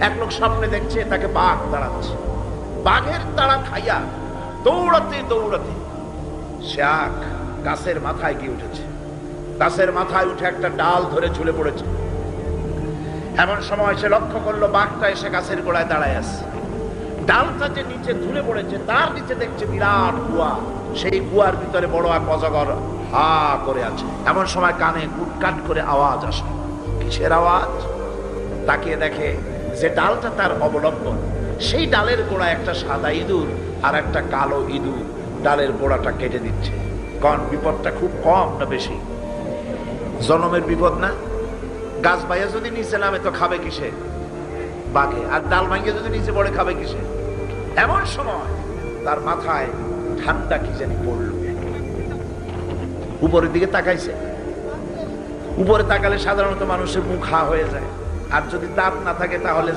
এক লোক সামনে দেখছে, তাকে বাঘ দাঁড়াচ্ছে বাঘের তাড়া খাইয়া দৌড়াতে দৌড়াতে সে আখ গাছের মাথায় গিয়ে উঠেছে। গাছের মাথায় উঠে একটা ডাল ধরে ঝুলে পড়েছে। এমন সময় সে লক্ষ্য করল, বাঘটা এসে গাছের গোড়ায় দাঁড়ায় আছে। ডালটা যে নিচে ঝুলে পড়েছে, তার নিচে দেখছে বিরাট কুয়া। সেই কুয়ার ভিতরে বড় এক অজগর হা করে আছে। এমন সময় কানে কুটকাট করে আওয়াজ আসে। কিসের আওয়াজ? তাকিয়ে দেখে যে ডালটা তার অবলম্বন, সেই ডালের গোড়া একটা সাদা ইঁদুর আর একটা কালো ইঁদুর ডালের গোড়াটা কেটে দিচ্ছে। কারণ বিপদটা খুব কম না বেশি? জনমের বিপদ না? গাছ বাইয়া যদি নিচে নামে তো খাবে কিসে? বাঘে। আর ডাল ভাঙিয়ে যদি নিচে পড়ে, খাবে কিসে? এমন সময় তার মাথায় ঠান্ডা কি জানি পড়ল। উপরের দিকে তাকাইছে। উপরে তাকালে সাধারণত মানুষের মুখ হা হয়ে যায়। আর যদি দাঁত না থাকে তাহলে